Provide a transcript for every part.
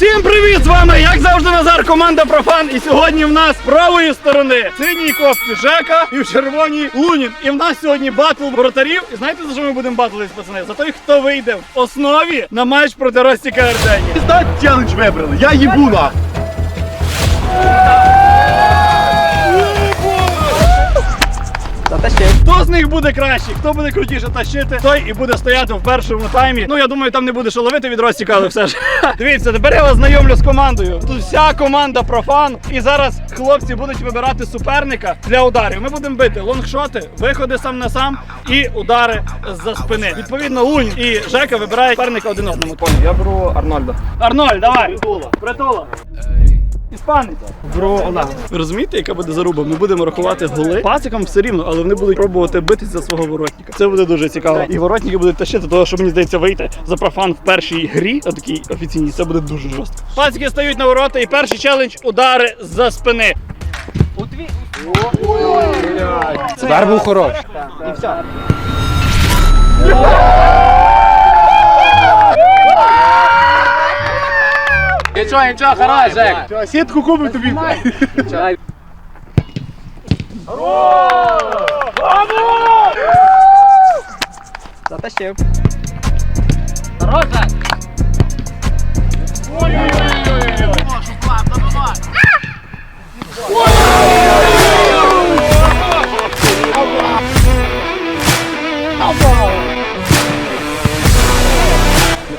Всім привіт! З вами, як завжди, Назар, команда Профан. І сьогодні в нас з правої сторони синій кофті Жека і в червоній Лунін. І в нас сьогодні батл воротарів. І знаєте, за що ми будемо батлитись, пацани? За той, хто вийде в основі на матч проти Ростіка Ардені. Пізда челендж вибрали, я їбу нахуй. Хто з них буде кращий, хто буде крутіше тащити, той і буде стояти в першому таймі. Ну я думаю, там не буде що ловити від Ростіка, але все ж. Дивіться, тепер я вас знайомлю з командою. Тут вся команда профан. І зараз хлопці будуть вибирати суперника для ударів. Ми будемо бити лонгшоти, виходи сам на сам і удари з-за спини. Відповідно, Лунь і Жека вибирають суперника один одному. Я беру Арнольда. Арнольд, давай. Притула. Іспанець. Олега. Ви розумієте, яка буде заруба? Ми будемо рахувати голи пасикам все рівно, але вони будуть пробувати битися за свого воротника. Це буде дуже цікаво. І воротники будуть тащити того, що мені здається вийти за профан в першій грі, а такій офіційній, це буде дуже жорстко. Пасики стають на ворота, і перший челендж удари за спини. Удар був хороший. Нічого, нічого, хорош, Жек. Сітку купив тобі. Затащив.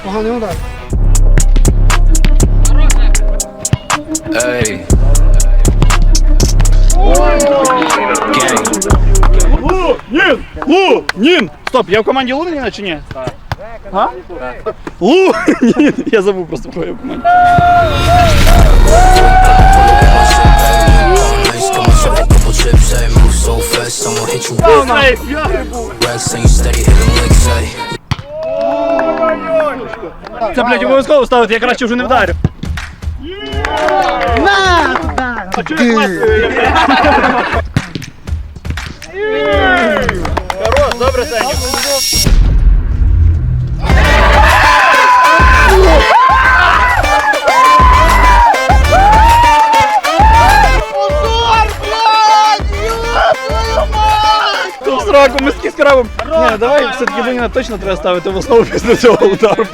Поганий удар. Hey. Лунін! Лунін! Стоп, я в команді Луніна чи ні? Так. А? Лунін! Я забув просто про його hey. Це, блядь, обов'язково ставити, я краще вже не вдарю. На! А чого я клацаю? Хорош, добре, Сеня. Ту сраку ми з крабом. Ні, давай все-таки Луніна точно треба ставити в основу після цього удару.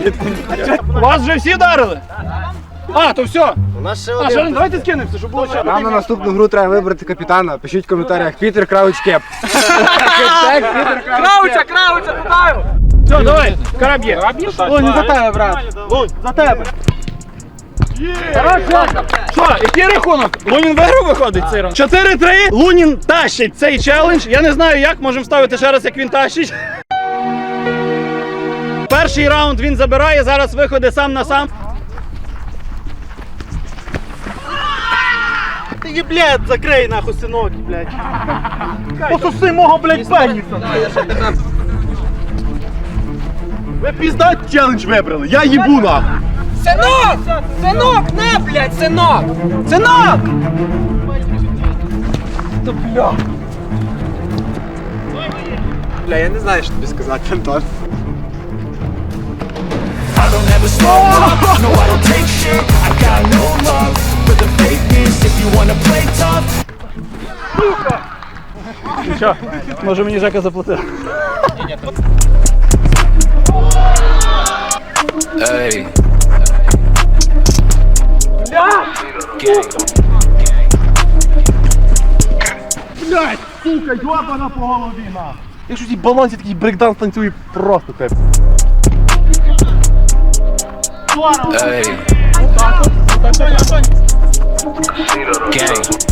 Вас вже всі вдарили? А, то все. Нас ще А, Шарин, давайте скинемося, щоб було ще. Нам на наступну гру треба вибрати капітана. Пишіть в коментарях Пітер Крауч Кеп. Крауча, крауча, туди! Все, давай, караб є. Лунь, за тебе, брат. Лунь, за тебе. Що, який рахунок? Лунін виграв виходить цей раунд? 4-3. Лунін тащить цей челендж. Я не знаю як, можемо вставити ще раз, як він тащить. Перший раунд він забирає, зараз виходить сам на сам. Ти, блядь, закрий нахуй синок, блядь. Посуси мого, блядь, пеніса. Ви пізда челендж вибрали, я їбу нахуй. Синок! Синок, на, блядь, синок! Синок! Бля, я не знаю, що тобі сказати, Антон. I don't ever slow up, no I don't take shit I got no love for the fakeness If you wanna play tough Що, може мені Жека заплатив? Hey Gang Блядь, сука, йобана по голові нахуй. Я що ці балансі такий брейкданс танцює просто тип. Hey Gang Hey Hey.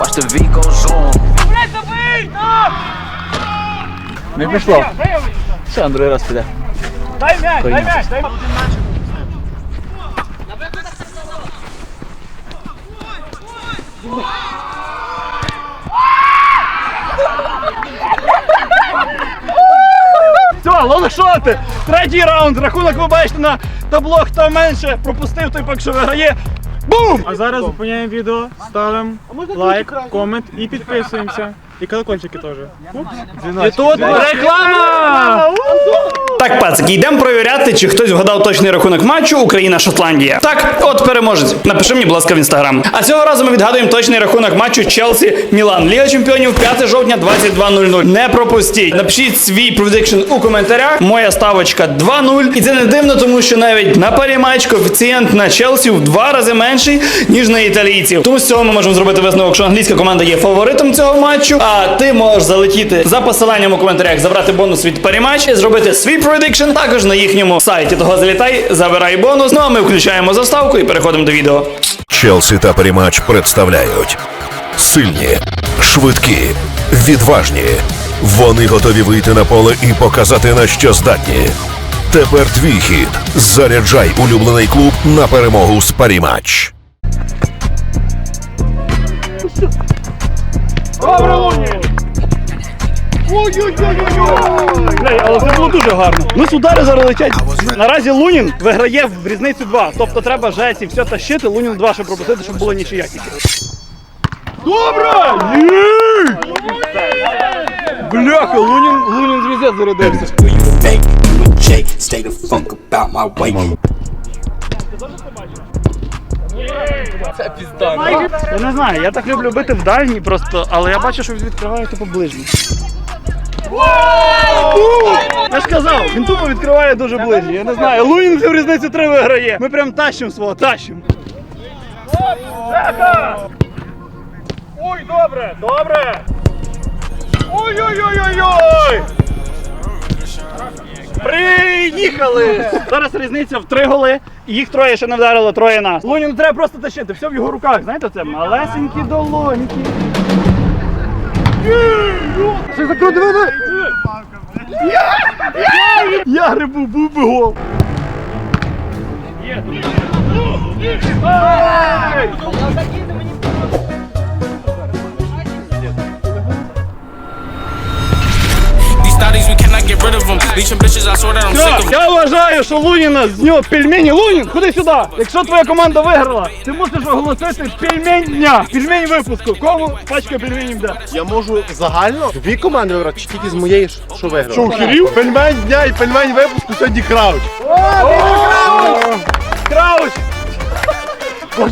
Watch the V goes on. Не пішло. На другий раз піде. Дай м'яч, дай м'яч, дай м'яч. фінал, але що ти? Третій раунд, рахунок ви бачите на табло, хто менше пропустив, той поки що виграє. Бум! А зараз зупиняємо відео, ставимо лайк, комент і підписуємося. І колокольчики тоже. И тут реклама! Так, пацики, йдемо перевіряти, чи хтось вгадав точний рахунок матчу Україна-Шотландія. Так, от переможець. Напиши мені, будь ласка, в інстаграм. А цього разу ми відгадуємо точний рахунок матчу Челсі Мілан. Ліга чемпіонів 5 жовтня 22.00. Не пропустіть. Напишіть свій предикшн у коментарях. Моя ставочка 2-0. І це не дивно, тому що навіть на парі матч коефіцієнт на Челсі в два рази менший, ніж на італійців. Тому з цього ми можемо зробити висновок, що англійська команда є фаворитом цього матчу. А ти можеш залетіти за посиланням у коментарях, забрати бонус від парі матч і зробити свій предикшн також на їхньому сайті. Того залітай, забирай бонус. Ну а ми включаємо заставку і переходимо до відео. Челсі та Перемач представляють сильні, швидкі, відважні. Вони готові вийти на поле і показати на що здатні. Тепер твій хід. Заряджай улюблений клуб на перемогу з Парімач. Блядь, але це було дуже гарно. Ну, з удари зараз летять. Наразі Лунін виграє в різницю 2. Тобто треба жесть і все тащити, Лунін 2, щоб пропустити, щоб було нічия тільки. Добре! Є! Бляха, Лунін, Лунін звіздець about my way? Я не знаю, я так люблю бити в дальній просто, але я бачу, що він відкриває тупо ближній. Я ж казав, він тупо відкриває дуже ближній. Я не знаю, Лунін вже в різницю 3 виграє. Ми прям тащимо свого, тащимо. Ой, добре, добре. Ой-ой-ой-ой-ой! Приїхали! Зараз різниця в три голи, їх троє ще не вдарило, троє нас. Лунін треба просто тащити, все в його руках, знаєте це? Малесенькі долоньки. Що закрути воно? Я, я, я рибу, був би гол. Є! These Leeching bitches, I swear that I'm sick of я вважаю, що Луніна з нього пельмені. Лунін, ходи сюди. Якщо твоя команда виграла, ти мусиш оголосити пельмень дня. Пельмень випуску. Кому пачка пельменів де? Я можу загально дві команди виграти, чи тільки з моєї, що виграв? Що, охерів? Пельмень дня і пельмень випуску сьогодні крауч. Крауч! Я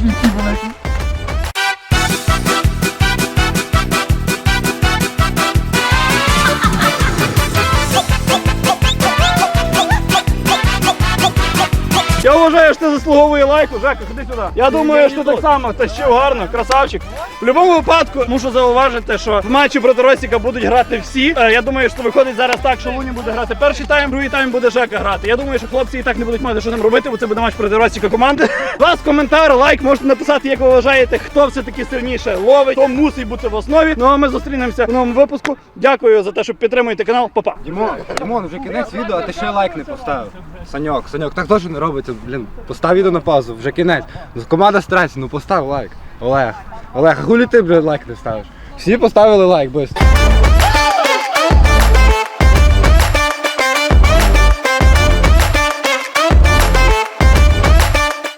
вважаю, що це заслуговує лайку. Жека, ходи сюди. Я думаю, що ти так само тащив гарно, красавчик. В будь-якому випадку мушу зауважити, що в матчі проти Росіка будуть грати всі. Е, Я думаю, що виходить зараз так, що Луні буде грати перший тайм, другий тайм буде Жека грати. Я думаю, що хлопці і так не будуть мати що там робити, бо це буде матч проти Росіка команди. Вас коментар, лайк, можете написати, як ви вважаєте, хто все таки сильніше ловить, хто мусить бути в основі. Ну а ми зустрінемося в новому випуску. Дякую за те, що підтримуєте канал. Па-па. Дімон, Дімон, вже кінець відео, а ти ще лайк не поставив. Саньок, Саньок, так теж не робиться, блін. Постав відео на паузу, вже кінець. Ну, Команда старається, ну постав лайк. Олег. Олег, а хулі ти, блін, лайк не ставиш? Всі поставили лайк, быстро.